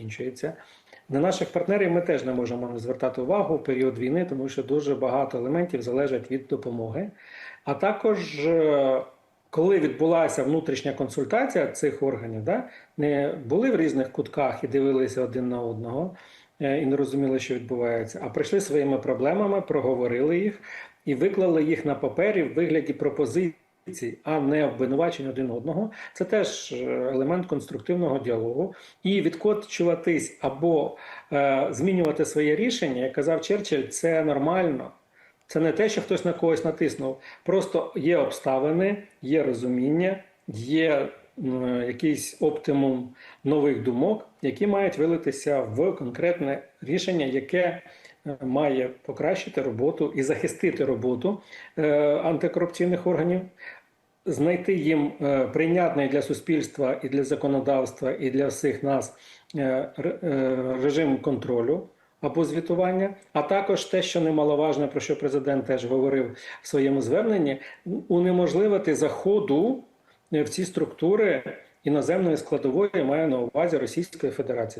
закінчується. На наших партнерів ми теж не можемо звертати увагу в період війни, тому що дуже багато елементів залежать від допомоги. А також, е, коли відбулася внутрішня консультація цих органів, да, не були в різних кутках і дивилися один на одного е, і не розуміли, що відбувається, а прийшли своїми проблемами, проговорили їх і виклали їх на папері в вигляді пропозицій. А не обвинувачень один одного, це теж е, елемент конструктивного діалогу. І відкочуватись або е, змінювати своє рішення, як казав Черчилль, це нормально. Це не те, що хтось на когось натиснув. Просто є обставини, є розуміння, є якийсь оптимум нових думок, які мають вилитися в конкретне рішення, яке е, має покращити роботу і захистити роботу е, антикорупційних органів. Знайти їм е, прийнятний для суспільства і для законодавства, і для всіх нас ре- режим контролю або звітування, а також те, що немаловажне, про що президент теж говорив в своєму зверненні, унеможливити заходу в ці структури іноземної складової, маю на увазі Російської Федерації.